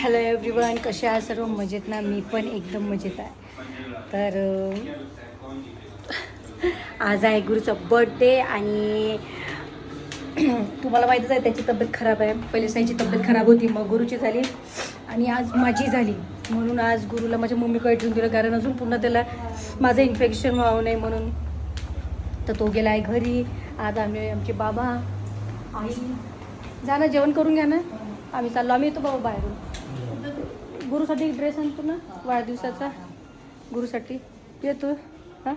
Hello everyone कसे आहे सर्व? मजेत ना? मी पण एकदम मजेत आहे. तर आज आहे गुरुचा बर्थडे आणि तुम्हाला माहीतच आहे त्याची तब्येत खराब आहे. पहिले साईची तब्येत खराब होती मग गुरुची झाली आणि आज माझी झाली. म्हणून आज गुरुला माझ्या मम्मीकडे ठेवून दिलं कारण अजून पुन्हा त्याला माझं इन्फेक्शन व्हावं नाही म्हणून. तर तो गेला आहे घरी. आज आम्ही आमचे बाबा आई. जा ना जेवण करून घ्या ना. आम्ही चाललो. आम्ही येतो बाबा बाहेरून. गुरुसाठी ड्रेस आणतो ना वाढदिवसाचा. गुरुसाठी. येतो. हां?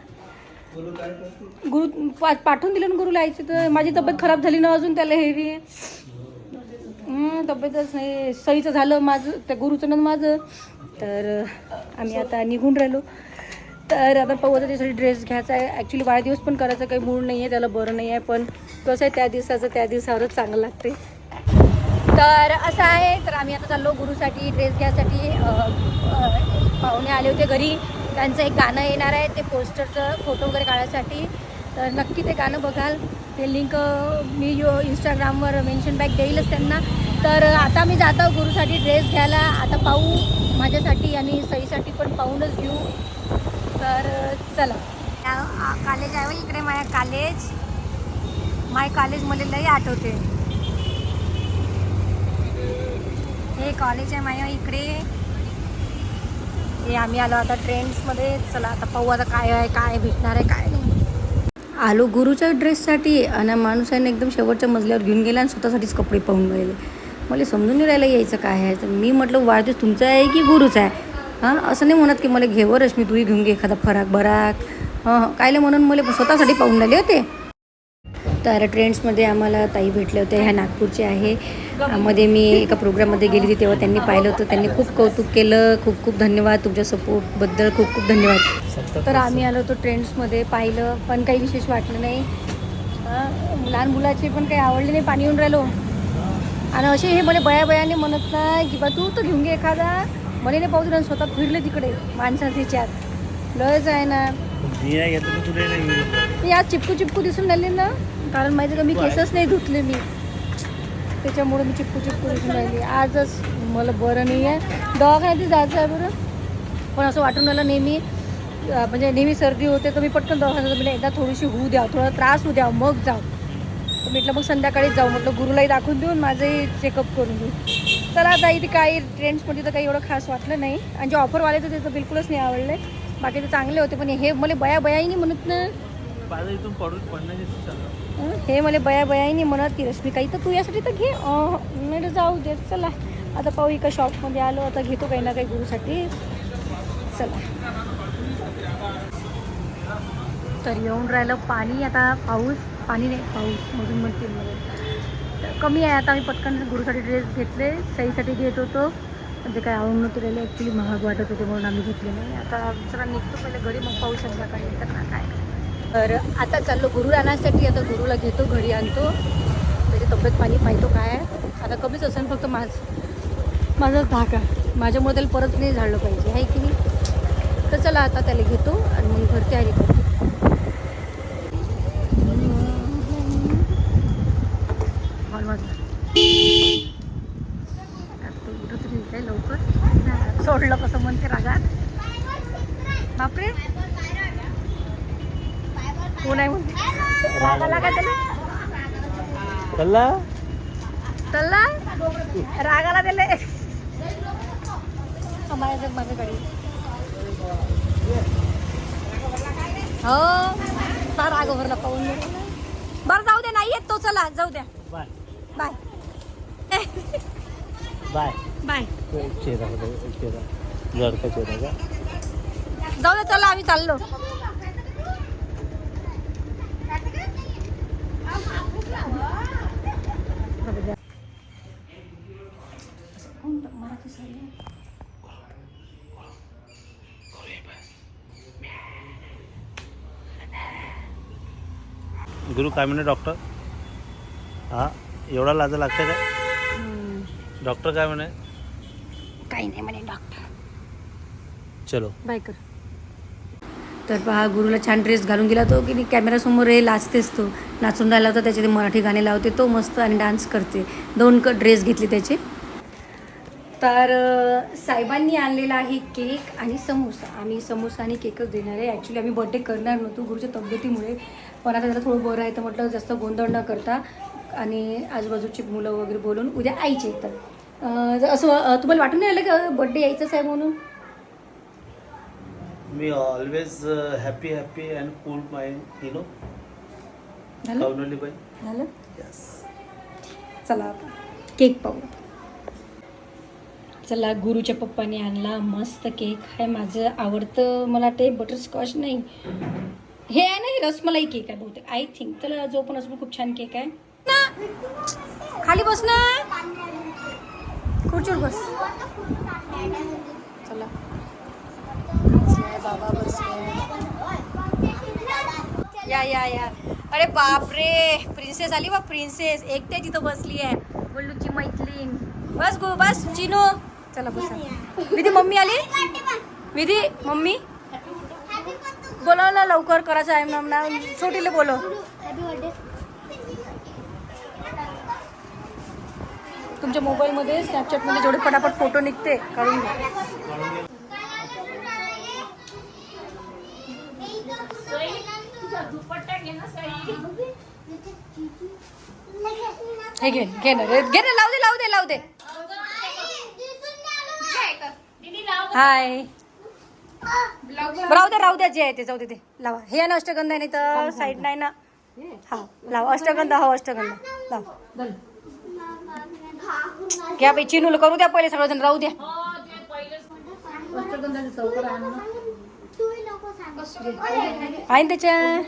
गुरु पा पाठवून दिलं ना गुरुला यायची तर माझी तब्येत खराब झाली ना अजून त्याला हेवी तब्येतच नाही. सईचं झालं माझं त्या गुरुचं ना माझं. तर आम्ही आता निघून राहिलो. तर आता पाहू आता त्यासाठी ड्रेस घ्यायचा आहे. ॲक्च्युली वाढदिवस पण करायचा काही मूड नाही आहे त्याला बरं नाही आहे पण कसं आहे त्या दिवसाचं त्या दिवसावरच चांगलं लागते तर असं आहे तर आम्ही आता चाललो गुरुसाठी ड्रेस घ्यायसाठी. पाहुणे आले होते घरी. त्यांचं एक गाणं येणार आहे ते पोस्टरचं फोटो वगैरे काढायसाठी. तर नक्की ते गाणं बघाल. ते लिंक मी यो इंस्टाग्रामवर मेन्शन बॅक देईलच त्यांना. तर आता मी जातो गुरुसाठी ड्रेस घ्यायला. आता पाहू माझ्यासाठी आणि सईसाठी पण पाहूनच घेऊ. तर चला. कॉलेज आहे इकडे माझ्या कॉलेज माय कॉलेज मला लई आठवते. हे कॉलेज आहे माझ्या इकडे. हे आम्ही आलो आता ट्रेंड्समध्ये चला आता पाहू आता काय आहे काय भेटणार आहे काय नाही. आलो गुरुच्या ड्रेससाठी आणि माणूसाने एकदम शेवटच्या मजल्यावर घेऊन गेला आणि स्वतःसाठीच कपडे पाहून राहिले. मला समजून नाही राहिलं यायचं काय आहे. तर मी म्हटलं वाढदिवस तुमचा आहे की गुरुचा आहे? हां असं नाही म्हणत की मला घेवरच मी तुही घेऊन घे एखादा फराक बराक हां कायले म्हणून मला स्वतःसाठी पाहून राहिले होते. तर ट्रेंड्समध्ये आम्हाला ताई भेटले होते. ह्या नागपूरचे आहे. मध्ये मी एका प्रोग्राममध्ये गेली होती तेव्हा त्यांनी पाहिलं होतं. त्यांनी खूप कौतुक केलं. खूप खूप धन्यवाद तुमच्या सपोर्टबद्दल. खूप खूप धन्यवाद. तर आम्ही आलो होतो ट्रेंड्समध्ये पाहिलं पण काही विशेष वाटलं नाही. हं, लहान मुलाचे पण काही आवडले नाही. पाणी येऊन राहिलो. आणि असे हे मला बया बयाने म्हणत नाही की बा तू तर घेऊन घे एखादा. मला नाही पाहू दिलं आणि स्वतः फिरले तिकडे माणसाचे चार लयच आहे ना. मी आज चिपकू चिपकू दिसून राहिली ना. कारण माहिती का मी केसच नाही धुतले मी. त्याच्यामुळे मी चिपकू चिपकू दिसून राहिली आजच मला बरं नाही आहे. दवाखान्यात जायचं आहे बरं. पण असं वाटून राहिलं नेहमी म्हणजे नेहमी सर्दी होते तर मी पटकन दवाखान्यात म्हणजे एकदा थोडीशी होऊ द्या थोडा त्रास होऊ द्या मग जाऊ. तर म्हटलं मग संध्याकाळीच जाऊ. म्हटलं गुरुलाही दाखवून देऊन माझंही चेकअप करून देऊ चला आता इथे काही ट्रेंड्समध्ये तर काही एवढं खास वाटलं नाही. आणि जे ऑफरवाले तर ते तर बिलकुलच नाही आवडले. बाकी तर चांगले होते पण हे मला बया बयाही नाही म्हणत ना. माझं इथून पडून पडण्याची हे मला बया बयाही नाही म्हणत की रश्मी काही तर तू यासाठी तर घे. अं, नाही जाऊ दे चला. आता पाहू एका शॉपमध्ये आलो आता घेतो काही ना काही गुरुसाठी. चला. तर येऊन राहिलं पाणी आता पाऊस पाणी नाही पाऊस मधून म्हणतील मध्ये कमी आहे आता आम्ही पटकन गुरुसाठी ड्रेस घेतले सईसाठी घेत होतो. म्हणजे काय आवडून नव्हते राहिलं ॲक्च्युली महाग वाटत होते म्हणून आम्ही घेतले नाही आता जरा निघतो पहिले घरी मग पाऊस संध्याकाळी तर ना काय. तर आता चाललो गुरु आणण्यासाठी आता गुरुला घेतो घरी आणतो. त्याची तब्येत पाणी पाहतो काय आता कमीच असेल फक्त माझ माझाच धाक माझ्यामुळे त्याला परत नाही झाडलं पाहिजे आहे की नाही? तर चला आता त्याला घेतो आणि मग घर तयारी करतो. हॉल लवकर. सोडलं कसं म्हणते रागात. बापरे. कोण आहे म्हणते राग आला का त्याला कल्ला चल्ला राग आला त्याला हा, माझ्या माझ्याकडे हो भरला पाहून. बरं जाऊ द्या नाही येत तो. चला जाऊ द्या. बाय. बाय. बाय. बाय. चेहरा चेहरा. का जाऊ द्या चला आम्ही चाललो. गुरु काय म्हणे डॉक्टर? हा एवढा लाजा लागते का डॉक्टर काय म्हणे? काही नाही म्हणे डॉक्टर. चलो. बाय कर. तर पहा गुरुला छान ड्रेस घालून गेला तो की कॅमेरासमोर हे लाचतेच तो. नाचून राहिला होता त्याचे ते मराठी गाणे लावते तो मस्त आणि डान्स करते. दोन क ड्रेस घेतले त्याचे. तर साहेबांनी आणलेला आहे केक आणि समोसा. आम्ही समोसा आणि केकच देणार आहे. ॲक्च्युली आम्ही बड्डे करणार नव्हतो गुरुच्या तब्येतीमुळे. पण आता त्याला थोडं बरं आहे तर म्हटलं जास्त गोंधळ न करता आणि आजूबाजूची मुलं वगैरे बोलून उद्या आईचे येतात असं तुम्हाला वाटून नाही आलं का बड्डे यायचंच आहे म्हणून? मी always happy happy and cool mind you know कवनली बाई झालं यस चला आता केक पाहू चला गुरुच्या पप्पाने आणला मस्त केक आहे माझं आवडतं मला ते बटरस्कॉच नाही. हे आहे ना हे रसमलाई केक आहे बहुतेक. आय थिंक त्याला जो पण असतो खूप छान केक आहे. ना! खाली बस ना! खुर्चीवर बस चला बसलाय, बाबा बसलाय. या या. या अरे बापरे प्रिन्सेस आली बा प्रिन्सेस एकटे तिथं बसली आहे. बोलूची मैत्रीण. बस गो बस. चिनू. चला बस. विधी मम्मी आली? विधी मम्मी? बोलव ना लवकर करायचं आहे ना. छोटीले बोलव. तुमच्या मोबाईलमध्ये स्नॅपचॅटमध्ये जेवढे पटापट फोटो निघते काढून घ्या हे घे घे ना. रे घे ना लावू दे लावू दे लावू दे. हाय राहू दे राहू द्या जे आहे ते जाऊ दे ते लावा. हे आहे ना अष्टगंध आहे नाही तर साईड नाही ना? हा. लावा. अष्टगंध हो अष्टगंध. लाव. घ्या बाई चिनूल करू द्या पहिले सगळेजण राहू द्या. आहे ना? त्याच्या?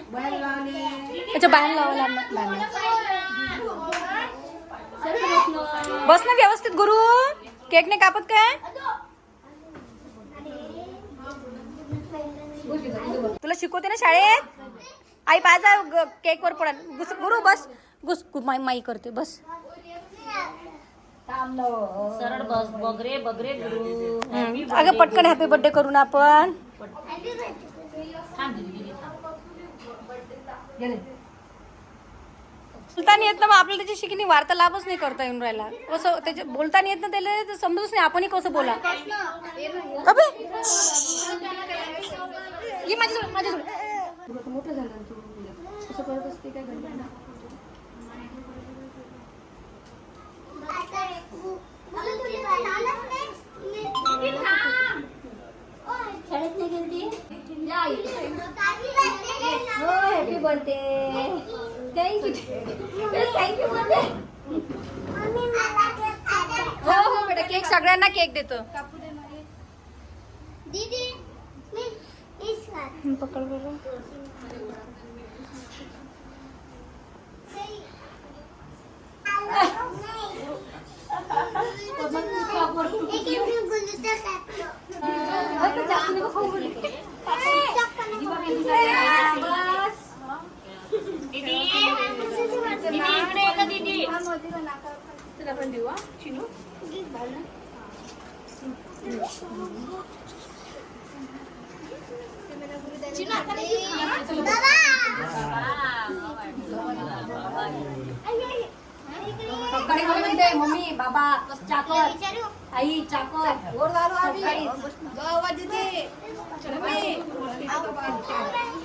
त्याच्या बाहेर लावा बस ना व्यवस्थित गुरु. केक नाही कापत काय? तुला शिकवते ना शाळेत? आई पाजा केक वर पडा गुस गुरु बस. गुस गु- माई माई करते बस. सरळ बस बगरे बगरे गुरु. अगं पटकन हॅपी बर्थडे करू ना आपण थांब दीदी, दीदी, थांब. बोलता नाही येत ना मग आपल्याला त्याची शिकणी वार्तालापच नाही करता येऊन राहिला. कसं त्याचे बोलता नाही येत ना त्याला तर समजूच नाही आपणही कसं बोला अबे! ये माझ्याजवळ माझ्याजवळ. मोठं झालं ना तू. असं करत असते काय घरी शाळेत नाही गेली हो happy birthday thank you thank you birthday हो हो बेटा केक सगळ्यांना केक देतो. पकड बरं. एक एक गुलदस्ता काटतो दीदी दीदी इकडे ये गं, दीदी सकाळी मला म्हणते मम्मी बाबा चाकर आई चाकर थँक्यू घे फोटो काढ.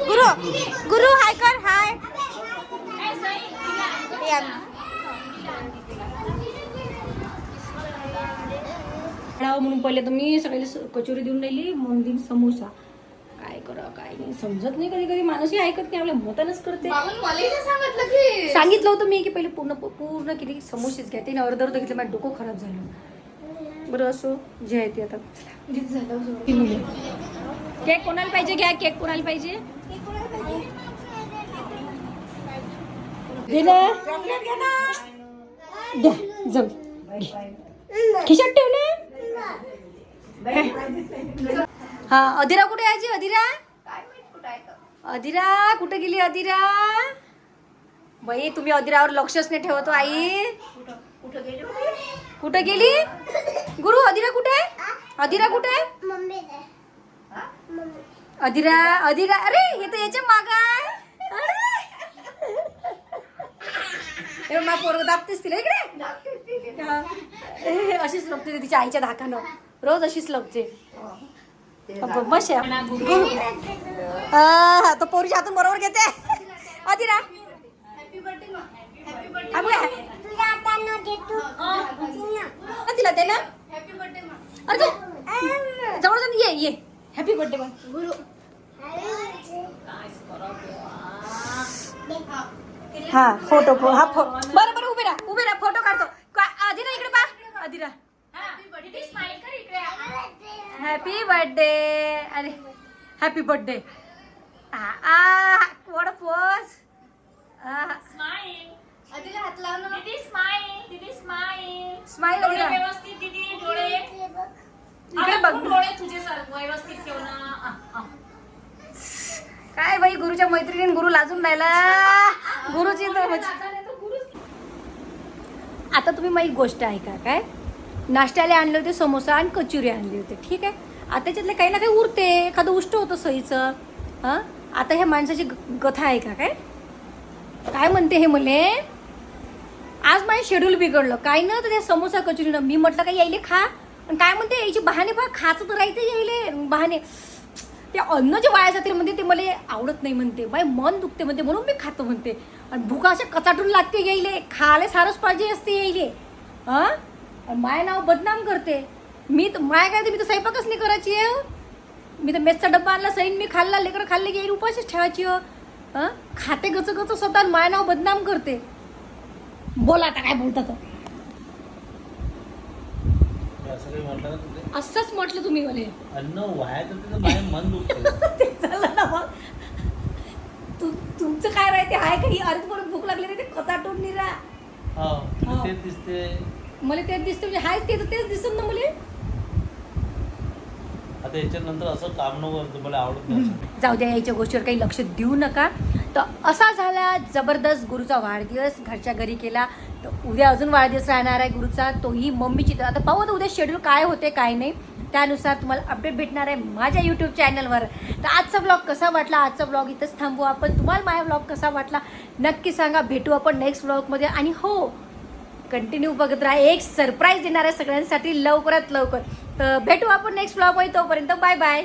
गुरु गुरु हाय कर हाय. म्हणून पहिले तर मी सगळ्याला स- कचोरी देऊन राहिली म्हणून देईन समोसा. काय करा काय नाही समजत नाही कधी कधी. माणूसही ऐकत नाही आपल्या मतानच करते. सांगितलं होतं मी की पहिले पूर्ण पूर्ण किती समोसेच घ्या. ते अर्ध अर्ध घेतलं माझं डोकं खराब झालं. बरं असो. जे आहे ते आता. केक कोणाला पाहिजे? घ्या केक कोणाला पाहिजे दे ना द्या जाऊ खिशात ठेवले? हा अधीरा कुठे यायची अधीरा? अधीरा कुठे गेली अधीरा? बाई तुम्ही अधीरावर लक्षच नाही ठेवतो आई. कुठे गेली गुरु अधीरा कुठे? अधीरा कुठे? अधीरा अधीरा अरे हे तर याच्या माग आहे अरे मा पोरग दाबतेस तिला इकडे हा. ए, अशीच लपते ती तिच्या आईच्या धाकानं रोज अशीच लपते मस्त हा तो पोरीच्या हातून बरोबर घेते अधीरा हा, बघा. तुझ्या हातानं दे तू हा, तिला दे ना अरे तू जवळ जाऊन ये ये हॅपी बर्थडे पण गुरु हा फोटो फो हा फो बरं बरं उभे राहा उभे राहा फोटो काढतो का- अधीरा इकडे पा अधीरा हॅपी बर्थडे अरे हॅपी बर्थडे वड पोच स्माईल अधीरा व्यवस्थित दीदी डोळे. इकडे बघ डोळे तुझे व्यवस्थित ठेव ना. काय बाई गुरुच्या मैत्रिणीने गुरु लाजून राहिला. गुरुची आता तुम्ही माझी गोष्ट ऐका काय? नाश्त्याला आणले होते समोसा आणि कचोरी आणली होते. ठीक आहे? आता त्याच्यातले काही ना काही उरते. एखादं उष्ट होतं सईचं. हां? आता ह्या माणसाची कथा आहे का काय? काय म्हणते हे मले? आज माझे शेड्यूल बिघडलं. काय ना तर त्या समोसा कचोरीनं. मी म्हटलं काय यायले खा. आणि काय म्हणते यायची बहाणे पहा. खाचं तर राहायचं यायले बहाणे. ते अन्न जे वाया जाते म्हणते ते मला आवडत नाही म्हणते. बाय मन दुखते म्हणते म्हणून मी खातो म्हणते. आणि भुका अशा कचाटून लागते यायले. खायला सारंच पाहिजे असते यायले. हां? माय नाव बदनाम करते. मी तर माय काय ते मी तर स्वयंपाकच नाही करायची आहे. मी तर मेसचा डब्बा आणला सैन मी खाल्ला लेकर खाल्ले की उपाशीच ठेवायची हो खाते गच गच स्वतः माय नाव बदनाम करते. बोला आता काय बोलता तर असं काही म्हणलं ना तुझे? असंच म्हटलं तुम्ही मला अन्न वाया तर मन ते तुमचं काय राहते? आहे का ही? अर्ध परत भूक लागली ते कचाटून निरा. हो हो. दिसते मला तेच दिसतं म्हणजे हाय ते तर तेच दिसत ना मला. आता याच्यानंतर असं काम नको करू, तुम्हाला आवडत नाही. जाऊ द्या याच्या गोष्टीवर काही लक्ष देऊ नका. तर असा झाला जबरदस्त गुरुचा वाढदिवस घरच्या घरी केला. तर उद्या अजून वाढदिवस राहणार आहे गुरुचा तोही मम्मीची. तर आता पाहू आता उद्या शेड्यूल काय होते काय नाही. त्यानुसार तुम्हाला अपडेट भेटणार आहे माझ्या यूट्यूब चॅनलवर तर आजचा ब्लॉग कसा वाटला? आजचा ब्लॉग इथंच थांबू आपण. तुम्हाला माझा ब्लॉग कसा वाटला? नक्की सांगा. भेटू आपण नेक्स्ट ब्लॉगमध्ये आणि हो कंटिन्यू बघत राहा. एक सरप्राईज देणार आहे सगळ्यांसाठी लवकरात लवकर. तर भेटू आपण नेक्स्ट ब्लॉगमध्ये तोपर्यंत बाय बाय